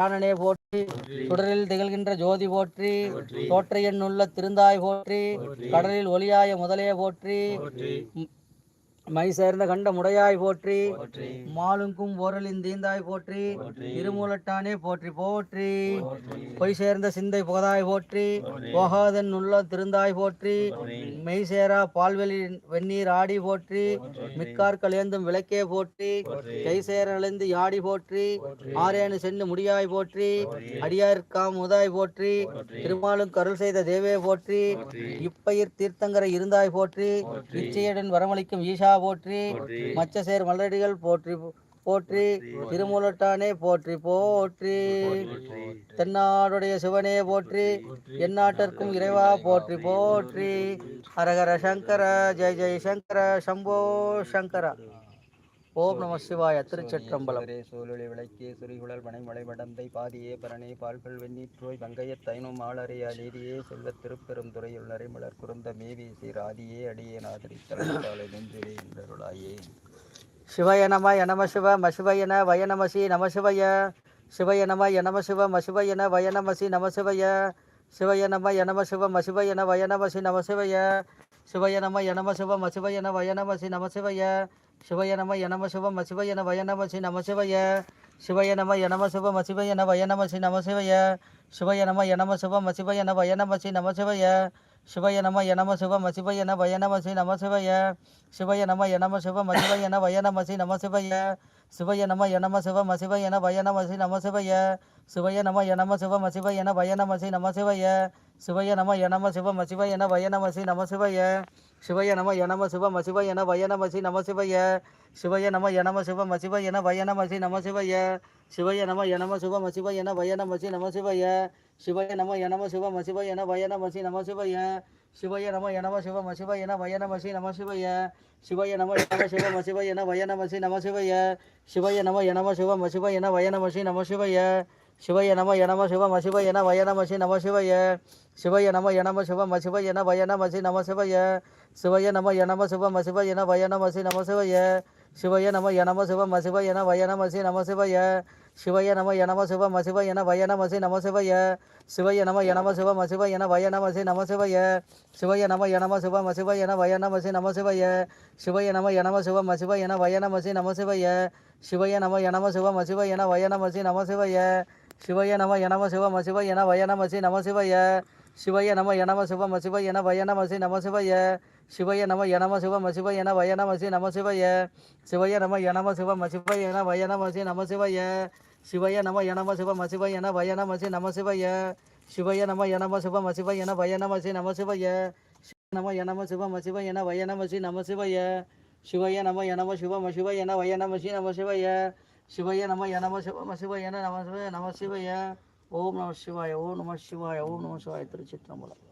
பிராணனே போற்றி சுடரில் திகழ்கின்ற ஜோதி போற்றி தோற்ற எண்ணுள்ள திருந்தாய் போற்றி கடலில் ஒளியாய முதலே போற்றி. ம், சேர்ந்த கண்ட முடையாய் போற்றி மாலுங்கும் ஓரலின் தீந்தாய் போற்றி இருமூலட்டானே போற்றி போற்றி பொய் சேர்ந்த சிந்தை புகதாய் போற்றி போகாதன் உள்ள திருந்தாய் போற்றி மெய் சேரா பால்வெளி வெந்நீர் ஆடி போற்றி மிக்கார் கலேந்தும் விளக்கே போற்றி கை சேர நலிந்து யாடி போற்றி ஆரேனு சென்று முடியாய் போற்றி அடியார்க்காம் உதாய் போற்றி திருமாலும் கருள் செய்த தேவே போற்றி இப்பயிர் தீர்த்தங்கரை இருந்தாய் போற்றி இச்சையுடன் வரமளிக்கும் ஈஷா போற்றி மச்சசேர் மலரடிகள் போற்றி போற்றி. திருமூலட்டானே போற்றி போற்றி. தென்னாடுடைய சிவனே போற்றி. எந்நாட்டிற்கும் இறைவா போற்றி. போற்றி. ஹரஹர சங்கர ஜெய ஜெய சங்கர சம்போ சங்கர. ஓம் நம சிவாய திருச்சிற்றம்பலம். சூழொளி விளக்கே சுரிகுழல் பனைமலை மடந்தை பாதியே பரணே பால்கள் வெண்ணீற்றோய் வங்கையத் தைனும் ஆளறையா நீதியே செல்வத் திருப்பெரும் துறையுள் நரைமலர் குறுந்த மேவி சீராதியே அடியே நாதரி தலைத்தாளை நெஞ்சிலே என்றருளாயே சிவய நம யநம சிவ மசிவயன வயநமசி நம சிவய நம யநம சிவ மசிவயன வயநமசி நம சிவய நம யநம சிவ மசிவயன வயநமசி நம சிவய நம எனம சிவம் அசிவய நம எனம சி நம சிவய. சிவய நம எனம சிவம் அசிவய நம எனம சி நம சிவய. சிவய நம எனம சிவம் அசிவய நம எனம சி நம சிவய. நம எனம சிவம் அசிவய நம எனம சி நம சிவய நம எனம சிவ மசிவய மசிவயன வயநமசி நம சிவய. சிவய நம எனம சிவ மசிவய மசிவயன வயநமசி நம சிவய. சிவய நம எனம சிவ மசிவய மசிவயன வயநமசி நம சிவய. சிவய நம எனம சிவ மசிவய மசிவயன வயநமசி நம சிவய. சிவய நம எனம சிவ மசிவய மசிவயன வயநமசி நம சிவய. சிவய நம எனம சிவ மசிவ என வயனமசி நம சிவய சிவய நம எனம சிவ மசிவ என வயனமசி நம சிவய சிவய நம எனம சிவ மசிவ என வயனமசி நம சிவய சிவய நம எனம சிவ மசிவ என வயனமசி நம சிவய சிவய நம எனம சிவ மசிவ என வயனமசி நம சிவய சிவய நம எனம சிவ மசிவ என வயனமசி நம சிவய சிவய நம எனம சிவ மசிவ என வயனமசி நம சிவய நம யநம சிவ மசிவயன வயநமசி நம சிவய. சிவய நம யநம சிவ மசிவயன வயநமசி நம சிவய. சிவய நம யநம சிவ மசிவயன வயநமசி நம சிவய. சிவய நம யநம சிவ மசிவயன வயநமசி நம சிவய. சிவய நம யநம சிவ மசிவயன வயநமசி நம சிவய. சிவய நம யநம சிவ மசிவயன வயநமசி நம சிவய. சிவய நம யநம சிவ மசிவயன வயநமசி நம சிவய. சிவய நம யநம சிவ மசிவயன வயநமசி நம சிவய. சிவய நம யநம சிவ மசிவயன வயநமசி நம சிவய. சிவய நம எனம சிவம சிவ என வயனமசி நம சிவய. சிவய நம எனம சிவம சிவ என வயனமசி நம சிவய. சிவய நம எனம சிவம சிவ என வயனமசி நம சிவய. சிவய நம எனம சிவம சிவ என வயனமசி நம சிவய. சிவய நம எனம சிவம சிவ என வயனமசி நம சிவய. சிவய நம எனம சிவம சிவ என வயனமசி நம சிவய. நம எனம சிவம சிவ என வயனமசி நம சிவய. சிவய நம எனம சிவம சிவ என வயனமசி நம சிவய நம நம சிவ சிவ என நம சிவ நம சிவய. ஓம் நம சிவாய ஓம் நம சிவாய ஓம் நம சிவாய திருச்சிற்றம்பலம்.